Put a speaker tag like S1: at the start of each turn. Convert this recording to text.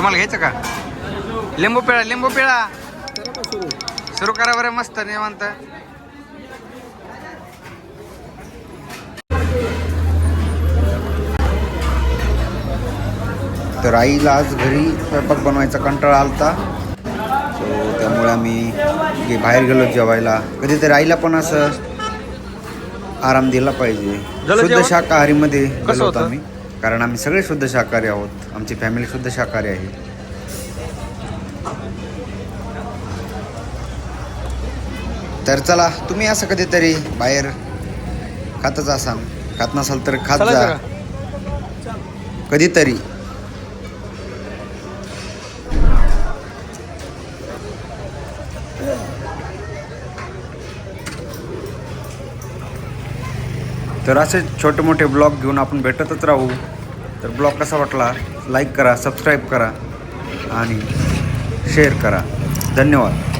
S1: तुम्हाला घ्यायचं का? लिंबू पिळा लिंबू पिळा. सुरू करा बरं मस्त निवांत. तर आईला आज घरी स्वयंपाक बनवायचा कंटाळा आलता. सो त्यामुळे आम्ही बाहेर गेलो जेवायला. कधीतरी आईला पण असं आराम दिला पाहिजे. शुद्ध? शाकाहारीमध्ये गेलो होतो
S2: होतं?
S1: आम्ही. कारण आम्ही सगळे शुद्ध शाकाहारी आहोत. आमची फॅमिली शुद्ध शाकाहारी आहे. तर चला तुम्ही असं कधीतरी बाहेर खातच असाल. खात नसाल तर खात जा. कधीतरी. तर असे छोटे मोठे ब्लॉग घेऊन आपण भेटतच राहू. तर ब्लॉग कसा वाटला? लाईक करा सबस्क्राईब करा आणि शेअर करा. धन्यवाद.